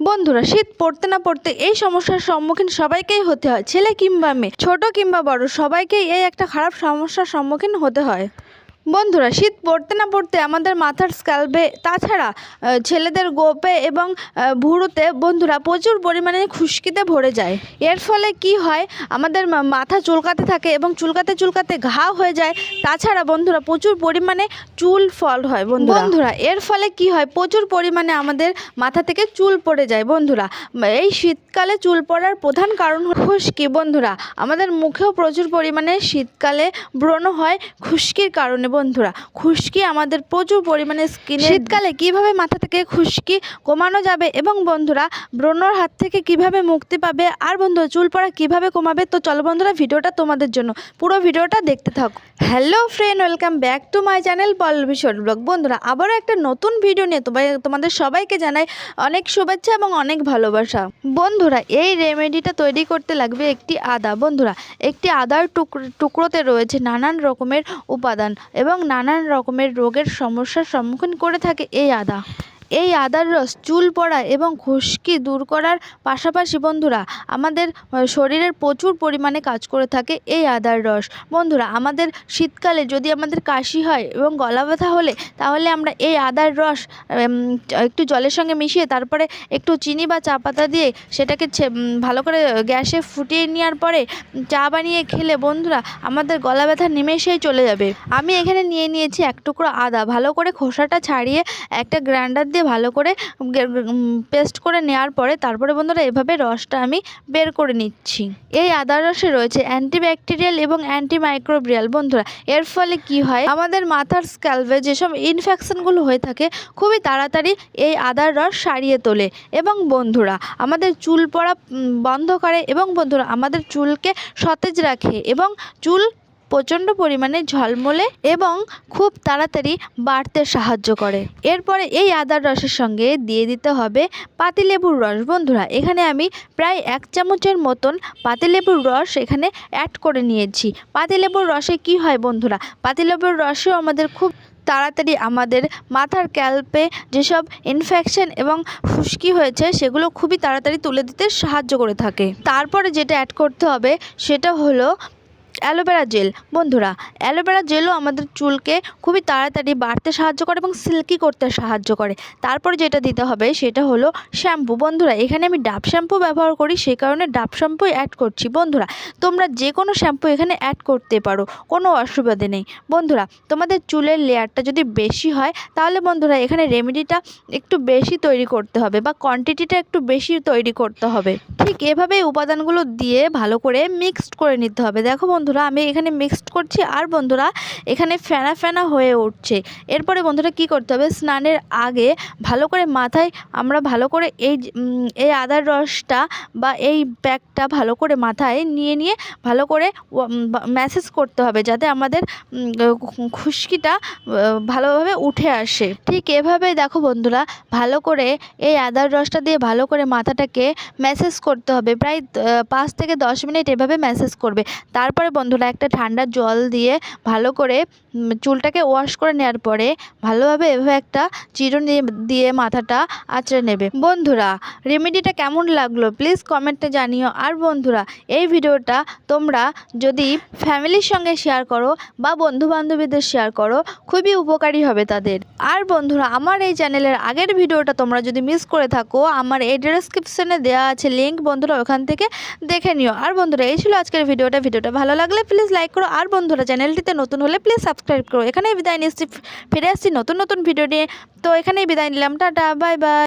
বন্ধুরা, শীত পড়তে না পড়তে এই সমস্যার সম্মুখীন সবাইকেই হতে হয়। ছেলে কিংবা মেয়ে, ছোট কিংবা বড়, সবাইকেই এই একটা খারাপ সমস্যার সম্মুখীন হতে হয়। বন্ধুরা শীত পড়তে না পড়তে আমাদের মাথার স্ক্যাল্পে তাছাড়া ছেলেদের গোপে এবং ভুরুতে বন্ধুরা প্রচুর পরিমাণে খুশকিতে ভরে যায়। এর ফলে কি হয় আমাদের মাথা চুলকাতে থাকে এবং চুলকাতে চুলকাতে ঘা হয়ে যায়। তাছাড়া বন্ধুরা প্রচুর পরিমাণে চুল ফল হয় বন্ধু বন্ধুরা। এর ফলে কি হয় প্রচুর পরিমাণে আমাদের মাথা থেকে চুল পড়ে যায় বন্ধুরা। এই শীতকালে চুল পড়ার প্রধান কারণ হলো খুশকি বন্ধুরা। আমাদের মুখেও প্রচুর পরিমাণে শীতকালে ব্রণ হয় খুশকির কারণে বন্ধুরা, খুশকি আমাদের প্রচুর পরিমাণে স্কিনে শীতকালে কীভাবে মাথা থেকে খুশকি কমানো যাবে এবং বন্ধুরা, ব্রণর হাত থেকে কীভাবে মুক্তি পাবে আর বন্ধুরা, চুল পড়া কীভাবে কমাবে, তো চলো বন্ধুরা ভিডিওটা তোমাদের জন্য, পুরো ভিডিওটা দেখতে থাকো। Hello friend welcome back to my channel short blog বন্ধুরা, আবারও একটা নতুন ভিডিও নিয়ে তোমায়, তোমাদের সবাইকে জানাই অনেক শুভেচ্ছা এবং অনেক ভালোবাসা। বন্ধুরা, এই রেমেডিটা তৈরি করতে লাগবে একটি আদা। বন্ধুরা, একটি আদার টুকরো টুকরোতে রয়েছে নানান রকমের উপাদান এবং নানান রকমের রোগের সমস্যার সম্মুখীন করে থাকে এই আদা। এই আদার রস, চুল পড়া এবং খুশকি দূর করার পাশাপাশি বন্ধুরা, আমাদের শরীরের প্রচুর পরিমাণে কাজ করে থাকে এই আদার রস। বন্ধুরা, আমাদের শীতকালে যদি আমাদের কাশি হয় এবং গলা ব্যথা হলে, তাহলে আমরা এই আদার রস একটু জলের সঙ্গে মিশিয়ে তারপরে একটু চিনি বা চা পাতা দিয়ে সেটাকে ভালো করে গ্যাসে ফুটিয়ে নেওয়ার পরে চা বানিয়ে খেলে বন্ধুরা, আমাদের গলা ব্যথা নিমেষেই চলে যাবে। আমি এখানে নিয়ে নিয়েছি এক টুকরো আদা। ভালো করে খোসাটা ছাড়িয়ে একটা গ্রাইন্ডার দিয়ে ভালো করে পেস্ট করে নেওয়ার পরে তারপরে বন্ধুরা এভাবে রসটা আমি বের করে নিচ্ছি। এই আদার রসে রয়েছে অ্যান্টিব্যাকটেরিয়াল এবং অ্যান্টিমাইক্রোবিয়াল বন্ধুরা। এর ফলে কি হয়? আমাদের মাথার স্ক্যালভে যেসব ইনফেকশনগুলো হয়ে থাকে, খুবই তাড়াতাড়ি এই আদার রস সারিয়ে তোলে। এবং বন্ধুরা, আমাদের চুল পড়া বন্ধ করে এবং বন্ধুরা, আমাদের চুলকে সতেজ রাখে এবং চুল প্রচণ্ড পরিমাণে ঝলমলে এবং খুব তাড়াতাড়ি বাড়তে সাহায্য করে। এরপরে এই আদার রসের সঙ্গে দিয়ে দিতে হবে পাতিলেবুর রস। বন্ধুরা, এখানে আমি প্রায় এক চামচের মতন পাতিলেবুর রস এখানে অ্যাড করে নিয়েছি। পাতিলেবুর রসে কি হয় বন্ধুরা, পাতিলেবুর রসেও আমাদের খুব তাড়াতাড়ি আমাদের মাথার ক্যাল্পে যেসব ইনফেকশন এবং ফুসকি হয়েছে সেগুলো খুবই তাড়াতাড়ি তুলে দিতে সাহায্য করে থাকে। তারপরে যেটা অ্যাড করতে হবে সেটা হলো অ্যালোভেরা জেল। বন্ধুরা, অ্যালোভেরা জেলও আমাদের চুলকে খুবই তাড়াতাড়ি বাড়তে সাহায্য করে এবং সিল্কি করতে সাহায্য করে। তারপরে যেটা দিতে হবে সেটা হলো শ্যাম্পু। বন্ধুরা, এখানে আমি ডাব শ্যাম্পু ব্যবহার করি সেই কারণে ডাব শ্যাম্পুই অ্যাড করছি। বন্ধুরা, তোমরা যে কোনো শ্যাম্পু এখানে অ্যাড করতে পারো, কোনো অসুবিধে নেই। বন্ধুরা, তোমাদের চুলের লেয়ারটা যদি বেশি হয়, তাহলে বন্ধুরা এখানে রেমেডিটা একটু বেশি তৈরি করতে হবে বা কোয়ান্টিটিটা একটু বেশি তৈরি করতে হবে। ঠিক এভাবে উপাদানগুলো দিয়ে ভালো করে মিক্সড করে নিতে হবে। দেখো বন্ধুরা আমি এখানে মিক্সড করছি আর বন্ধুরা, এখানে ফেনা ফেনা হয়ে উঠছে। এরপরে বন্ধুরা কি করতে হবে? স্নানের আগে ভালো করে মাথায় আমরা ভালো করে এই এই আদার রসটা বা এই প্যাকটা ভালো করে মাথায় নিয়ে নিয়ে ভালো করে ম্যাসেজ করতে হবে যাতে আমাদের খুশকিটা ভালোভাবে উঠে আসে। ঠিক এভাবে দেখো বন্ধুরা, ভালো করে এই আদার রসটা দিয়ে ভালো করে মাথাটাকে ম্যাসেজ করতে হবে। প্রায় পাঁচ থেকে দশ মিনিট এভাবে ম্যাসেজ করবে। তারপরে বন্ধুরা, একটা ঠান্ডা জল দিয়ে ভালো করে চুলটাকে ওয়াশ করে নেওয়ার পরে ভালোভাবে এভাবে একটা চিরুনি দিয়ে মাথাটা আঁচড়ে নেবে। বন্ধুরা, রেমেডিটা কেমন লাগল প্লিজ কমেন্টে জানিও। আর বন্ধুরা, এই ভিডিওটা তোমরা যদি ফ্যামিলির সঙ্গে শেয়ার করো বা বন্ধু বান্ধবীদের শেয়ার করো, খুবই উপকারী হবে তাদের। আর বন্ধুরা, আমার এই চ্যানেলের আগের ভিডিওটা তোমরা যদি মিস করে থাকো, আমার এই ডেসক্রিপশনে দেওয়া আছে লিঙ্ক বন্ধুরা, ওখান থেকে দেখে নিও। আর বন্ধুরা, এই ছিল আজকের ভিডিওটা। ভিডিওটা ভালো লাগলে প্লিজ লাইক করো। আর বন্ধুরা, চ্যানেলটিতে নতুন হলে প্লিজ সাবস্ক্রাইব করো। এখানেই বিদায় নিচ্ছি। ফিরে আসছি নতুন নতুন ভিডিও নিয়ে। তো এখানেই বিদায় নিলাম। Tata bye bye